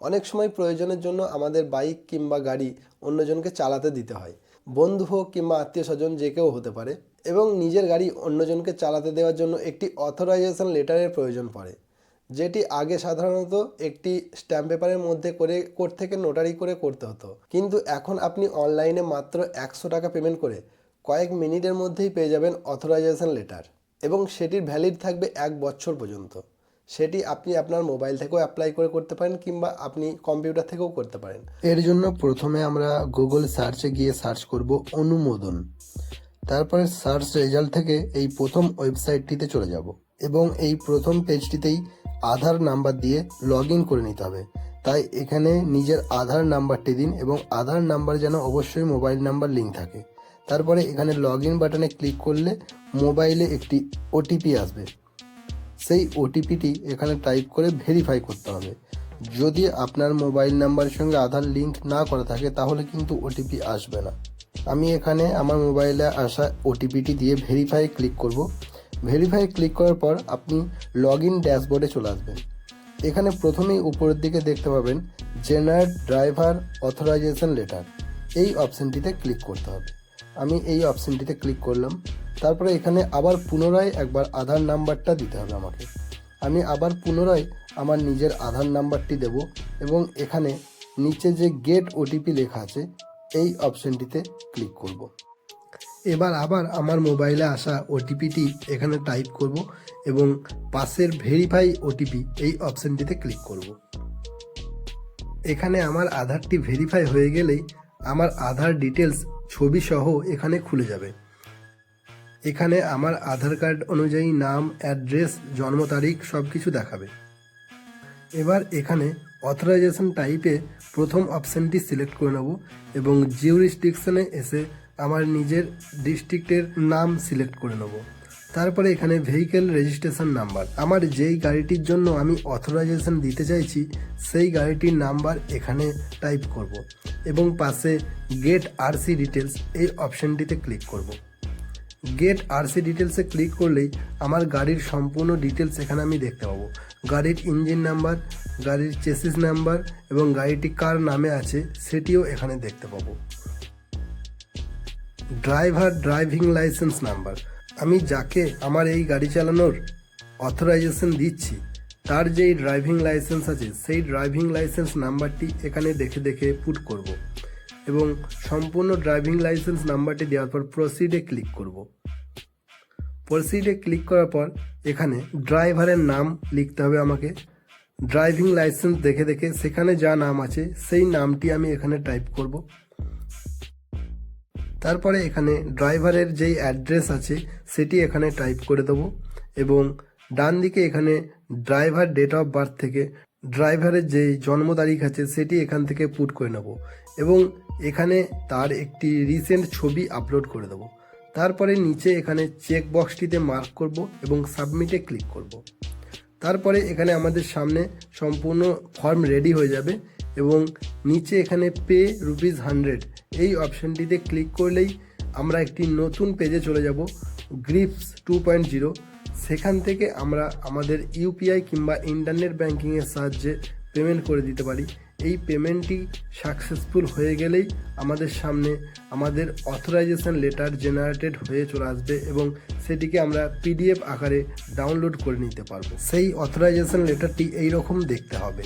অনেক সময় প্রয়োজনের জন্য আমাদের বাইক কিংবা গাড়ি অন্যজনকে চালাতে দিতে হয়। বন্ধু হোক কিংবা আত্মীয় স্বজন যে কেউ হতে পারে। এবং নিজের গাড়ি অন্যজনকে চালাতে দেওয়ার জন্য একটি অথরাইজেশন লেটারের প্রয়োজন পড়ে। যেটি আগে সাধারণত একটি স্ট্যাম্প পেপারের মধ্যে করে, কোর্ট থেকে নোটারি করে করতে হতো। কিন্তু এখন আপনি অনলাইনে মাত্র একশো টাকা পেমেন্ট করে কয়েক মিনিটের মধ্যেই পেয়ে যাবেন অথরাইজেশন লেটার এবং সেটির ভ্যালিড থাকবে এক বছর পর্যন্ত। সেটি আপনি আপনার মোবাইল থেকেও অ্যাপ্লাই করে করতে পারেন কিংবা আপনি কম্পিউটার থেকেও করতে পারেন। এর জন্য প্রথমে আমরা গুগল সার্চে গিয়ে সার্চ করব অনুমোদন। তারপরে সার্চ রেজাল্ট থেকে এই প্রথম ওয়েবসাইটটিতে চলে যাব এবং এই প্রথম পেজটিতেই আধার নাম্বার দিয়ে লগ করে নিতে হবে। তাই এখানে নিজের আধার নাম্বারটি দিন এবং আধার নাম্বার যেন অবশ্যই মোবাইল নাম্বার লিঙ্ক থাকে। তারপরে এখানে লগ বাটনে ক্লিক করলে মোবাইলে একটি ওটিপি আসবে। সেই ওটিপিটি এখানে টাইপ করে ভেরিফাই করতে হবে। যদি আপনার মোবাইল নাম্বারের সঙ্গে আধার লিঙ্ক না করা থাকে, তাহলে কিন্তু ওটিপি আসবে না। আমি এখানে আমার মোবাইলে আসা ওটিপিটি দিয়ে ভেরিফাই ক্লিক করব। ভেরিফাই ক্লিক করার পর আপনি লগ ইন ড্যাশবোর্ডে চলে আসবেন। এখানে প্রথমেই উপরের দিকে দেখতে পাবেন জেনারেট ড্রাইভার অথরাইজেশন লেটার এই অপশনটিতে ক্লিক করতে হবে। আমি এই অপশনটিতে ক্লিক করলাম। তারপরে এখানে আবার পুনরায় একবার আধার নাম্বারটা দিতে হবে আমাকে। আমি আবার পুনরায় আমার নিজের আধার নাম্বারটি দেব এবং এখানে নিচে যে গেট ওটিপি লেখা আছে, এই অপশনটিতে ক্লিক করব। এবার আবার আমার মোবাইলে আসা ওটিপিটি এখানে টাইপ করব এবং পাশের ভেরিফাই ওটিপি এই অপশনটিতে ক্লিক করব। এখানে আমার আধারটি ভেরিফাই হয়ে গেলেই আমার আধার ডিটেলস ছবি সহ এখানে খুলে যাবে। এখানে আমার আধার কার্ড অনুযায়ী নাম, অ্যাড্রেস, জন্ম তারিখ সব কিছু দেখাবে। এবার এখানে অথরাইজেশন টাইপে প্রথম অপশানটি সিলেক্ট করে নেব এবং জিওরিস্টিকশনে এসে আমার নিজের ডিস্ট্রিক্টের নাম সিলেক্ট করে নেব। তারপরে এখানে ভেহিকেল রেজিস্ট্রেশন নাম্বার আমার যেই গাড়িটির জন্য আমি অথরাইজেশন দিতে চাইছি, সেই গাড়িটির নাম্বার এখানে টাইপ করব এবং পাশে গেট আরসি ডিটেলস এই অপশানটিতে ক্লিক করব। গেট আরসি ডিটেলসে ক্লিক করলেই আমার গাড়ির সম্পূর্ণ ডিটেলস এখানে আমি দেখতে পাবো। গাড়ির ইঞ্জিন নাম্বার গাড়ির চেসিস নাম্বার এবং গাড়িটি কার নামে আছে সেটিও এখানে দেখতে পাবো। ড্রাইভার ড্রাইভিং লাইসেন্স নাম্বার আমি যাকে আমার এই গাড়ি চালানোর অথরাইজেশন দিচ্ছি, তার যেই ড্রাইভিং লাইসেন্স আছে, সেই ড্রাইভিং লাইসেন্স নাম্বারটি এখানে দেখে দেখে পুট করব এবং সম্পূর্ণ ড্রাইভিং লাইসেন্স নাম্বারটি দেওয়ার পর প্রসিডে ক্লিক করব। প্রসিডে ক্লিক করার পর এখানে ড্রাইভারের নাম লিখতে হবে আমাকে। ড্রাইভিং লাইসেন্স দেখে দেখে সেখানে যা নাম আছে, সেই নামটি আমি এখানে টাইপ করব। তারপরে এখানে ড্রাইভারের যেই অ্যাড্রেস আছে, সেটি এখানে টাইপ করে দেবো এবং ডান দিকে এখানে ড্রাইভার ডেট অফ বার্থ থেকে ড্রাইভারের যেই জন্ম তারিখ আছে, সেটি এখান থেকে পুট করে নেব এবং এখানে তার একটি রিসেন্ট ছবি আপলোড করে দেবো। তারপরে নিচে এখানে চেক বক্সটিতে মার্ক করব এবং সাবমিটে ক্লিক করব। তারপরে এখানে আমাদের সামনে সম্পূর্ণ ফর্ম রেডি হয়ে যাবে এবং নিচে এখানে পে রুপিস হান্ড্রেড এই অপশানটিতে ক্লিক করলেই আমরা একটি নতুন পেজে চলে যাব, গ্রিপস টু পয়েন্ট জিরো। সেখান থেকে আমরা আমাদের ইউপিআই কিংবা ইন্টারনেট ব্যাঙ্কিংয়ের সাহায্যে পেমেন্ট করে দিতে পারি। এই পেমেন্টটি সাকসেসফুল হয়ে গেলেই আমাদের সামনে আমাদের অথরাইজেশন লেটার জেনারেটেড হয়ে চলে আসবে এবং সেটিকে আমরা পিডিএফ আকারে ডাউনলোড করে নিতে পারব। সেই অথরাইজেশন লেটারটি এই রকম দেখতে হবে।